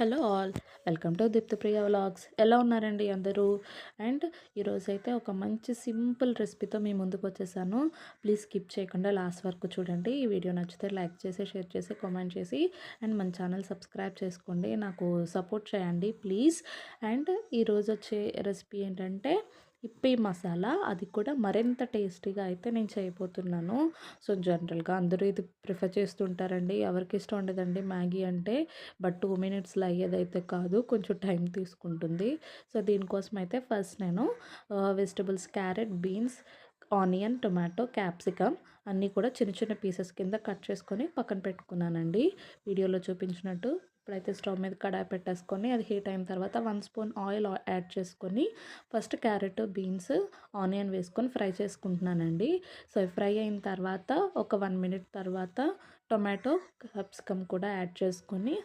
Hello all. Welcome to Deeptipriya vlogs. ఎలా ఉన్నారండి అందరూ? అండ్ ఈరోజైతే ఒక మంచి సింపుల్ రెసిపీతో మీ ముందుకు వచ్చేసాను. ప్లీజ్ స్కిప్ చేయకుండా లాస్ట్ వరకు చూడండి. ఈ వీడియో నచ్చితే లైక్ చేసి షేర్ చేసి కామెంట్ చేసి అండ్ మన ఛానల్ సబ్స్క్రైబ్ చేసుకోండి. నాకు సపోర్ట్ చేయండి ప్లీజ్. అండ్ ఈరోజు వచ్చే రెసిపీ ఏంటంటే ఇప్పి మసాలా అది కూడా మరింత టేస్టీగా అయితే నేను చేయబోతున్నాను. సో జనరల్గా అందరూ ఇది ప్రిఫర్ చేస్తుంటారండి. ఎవరికి ఇష్టం ఉండదండి మ్యాగీ అంటే బట్ టూ మినిట్స్లో అయ్యేదైతే కాదు కొంచెం టైం తీసుకుంటుంది. సో దీనికోసం అయితే ఫస్ట్ నేను vegetables carrot beans onion tomato capsicum అన్నీ కూడా చిన్న చిన్న పీసెస్ కింద కట్ చేసుకొని పక్కన పెట్టుకున్నానండి. వీడియోలో చూపించినట్టు ఇప్పుడైతే స్టవ్ మీద కడాయి పెట్టేసుకొని అది హీట్ అయిన తర్వాత వన్ స్పూన్ ఆయిల్ యాడ్ చేసుకొని ఫస్ట్ క్యారెట్ బీన్స్ ఆనియన్ వేసుకొని ఫ్రై చేసుకుంటున్నానండి. సో ఫ్రై అయిన తర్వాత ఒక వన్ మినిట్ తర్వాత టొమాటో క్యాప్సికమ్ కూడా యాడ్ చేసుకొని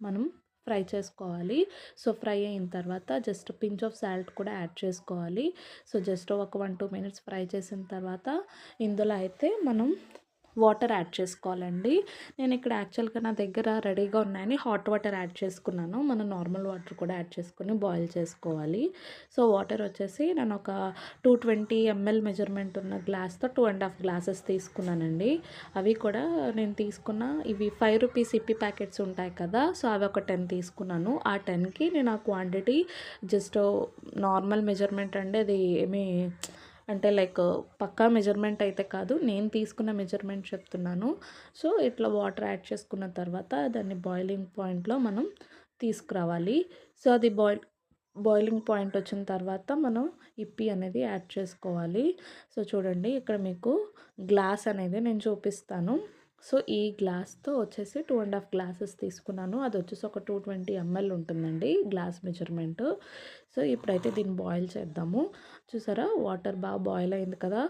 మనం ఫ్రై చేసుకోవాలి. సో ఫ్రై అయిన తర్వాత జస్ట్ పించ్ ఆఫ్ సాల్ట్ కూడా యాడ్ చేసుకోవాలి. సో జస్ట్ ఒక వన్ టూ మినిట్స్ ఫ్రై చేసిన తర్వాత ఇందులో అయితే మనం వాటర్ యాడ్ చేసుకోవాలండి. నేను ఇక్కడ యాక్చువల్గా నా దగ్గర రెడీగా ఉన్నాయని హాట్ వాటర్ యాడ్ చేసుకున్నాను. మనం నార్మల్ వాటర్ కూడా యాడ్ చేసుకొని బాయిల్ చేసుకోవాలి. సో వాటర్ వచ్చేసి నేను ఒక టూ ట్వంటీ ఎంఎల్ మెజర్మెంట్ ఉన్న గ్లాస్తో టూ అండ్ హాఫ్ గ్లాసెస్ తీసుకున్నానండి. అవి కూడా నేను తీసుకున్న ఇవి ఫైవ్ రూపీస్ ఇప్పి ప్యాకెట్స్ ఉంటాయి కదా సో అవి ఒక టెన్ తీసుకున్నాను. ఆ టెన్కి నేను ఆ క్వాంటిటీ జస్ట్ నార్మల్ మెజర్మెంట్ అంటే అది ఏమీ అంటే లైక్ పక్కా మెజర్మెంట్ అయితే కాదు నేను తీసుకున్న మెజర్మెంట్ చెప్తున్నాను. సో ఇట్లా వాటర్ యాడ్ చేసుకున్న తర్వాత దాన్ని బాయిలింగ్ పాయింట్లో మనం తీసుకురావాలి. సో అది బాయిల్ బాయిలింగ్ పాయింట్ వచ్చిన తర్వాత మనం ఇప్పి అనేది యాడ్ చేసుకోవాలి. సో చూడండి ఇక్కడ మీకు గ్లాస్ అనేది నేను చూపిస్తాను. సో ఈ గ్లాస్తో వచ్చేసి టూ అండ్ హాఫ్ గ్లాసెస్ తీసుకున్నాను. అది వచ్చేసి ఒక టూ ట్వంటీ ఎంఎల్ ఉంటుందండి గ్లాస్ మెజర్మెంట్. సో ఇప్పుడైతే దీన్ని బాయిల్ చేద్దాము. చూసారా? వాటర్ బాగా బాయిల్ అయింది కదా?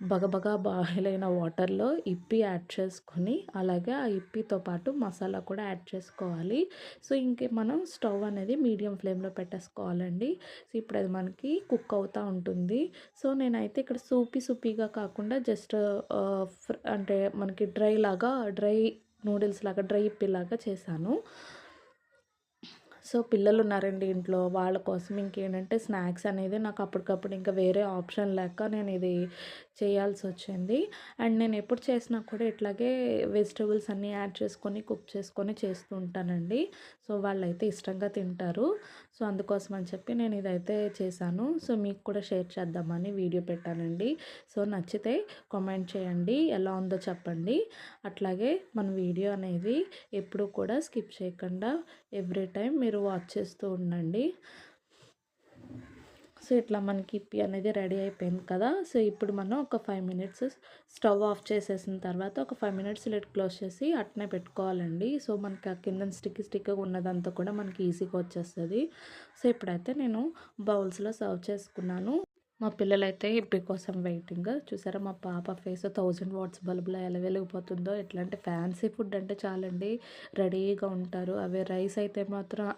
బగబగా బాయిలైన వాటర్లో ఇప్పి యాడ్ చేసుకొని అలాగే ఆ ఇప్పితో పాటు మసాలా కూడా యాడ్ చేసుకోవాలి. సో ఇంకే మనం స్టవ్ అనేది మీడియం ఫ్లేమ్లో పెట్టేసుకోవాలండి. సో ఇప్పుడు అది మనకి కుక్ అవుతూ ఉంటుంది. సో నేనైతే ఇక్కడ సూపీ సూపీగా కాకుండా జస్ట్ అంటే మనకి డ్రై లాగా డ్రై నూడిల్స్ లాగా డ్రై ఇప్పిలాగా చేశాను. సో పిల్లలు ఉన్నారండి ఇంట్లో. వాళ్ళ కోసం ఇంకేంటంటే స్నాక్స్ అనేది నాకు అప్పటికప్పుడు ఇంకా వేరే ఆప్షన్ లేక నేను ఇది చేయాల్సి వచ్చింది అండ్ నేను ఎప్పుడు చేసినా కూడా ఇట్లాగే వెజిటబుల్స్ అన్నీ యాడ్ చేసుకొని కుక్ చేసుకొని చేస్తూ ఉంటానండి సో వాళ్ళైతే ఇష్టంగా తింటారు. సో అందుకోసం అని చెప్పి నేను ఇదైతే చేశాను. సో మీకు కూడా షేర్ చేద్దామని వీడియో పెట్టానండి. సో నచ్చితే కామెంట్ చేయండి. ఎలా ఉందో చెప్పండి. అట్లాగే మన వీడియో అనేది ఎప్పుడు కూడా స్కిప్ చేయకుండా ఎవ్రీ టైం మీరు వాచ్ చేస్తూ ఉండండి. సో ఇట్లా మనకి ఇప్పి అనేది రెడీ అయిపోయింది కదా. సో ఇప్పుడు మనం ఒక ఫైవ్ మినిట్స్ స్టవ్ ఆఫ్ చేసేసిన తర్వాత ఒక ఫైవ్ మినిట్స్ లెట్ క్లోజ్ చేసి అట్నే పెట్టుకోవాలండి. సో మనకి ఆ కింద స్టిక్ స్టిక్గా ఉన్నదంతా కూడా మనకి ఈజీగా వచ్చేస్తుంది. సో ఇప్పుడైతే నేను బౌల్స్లో సర్వ్ చేసుకున్నాను. మా పిల్లలైతే ఇప్పటి కోసం వెయిటింగ్. చూసారా మా పాప ఫేస్ థౌజండ్ వాట్స్ బల్బులో ఎలా వెలిగిపోతుందో. ఎట్లా అంటే ఫ్యాన్సీ ఫుడ్ అంటే చాలండి. రెడీగా ఉంటారు. అవి రైస్ అయితే మాత్రం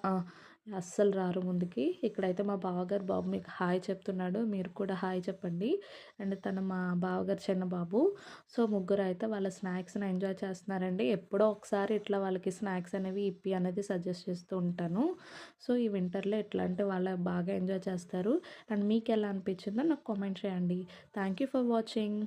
అస్సలు రారు ముందుకి. ఇక్కడైతే మా బావగారు బాబు మీకు హాయ్ చెప్తున్నాడు. మీరు కూడా హాయ్ చెప్పండి. అండ్ తన మా బావగారు చిన్న బాబు సో ముగ్గురు అయితే వాళ్ళ స్నాక్స్ని ఎంజాయ్ చేస్తున్నారండి. ఎప్పుడో ఒకసారి ఇట్లా వాళ్ళకి స్నాక్స్ అనేవి ఇప్పి అనేది సజెస్ట్ చేస్తూ ఉంటాను. సో ఈ వింటర్లో ఎట్లా అంటే వాళ్ళు బాగా ఎంజాయ్ చేస్తారు. అండ్ మీకు ఎలా అనిపించిందో నాకు కామెంట్ చేయండి. Thank you for watching.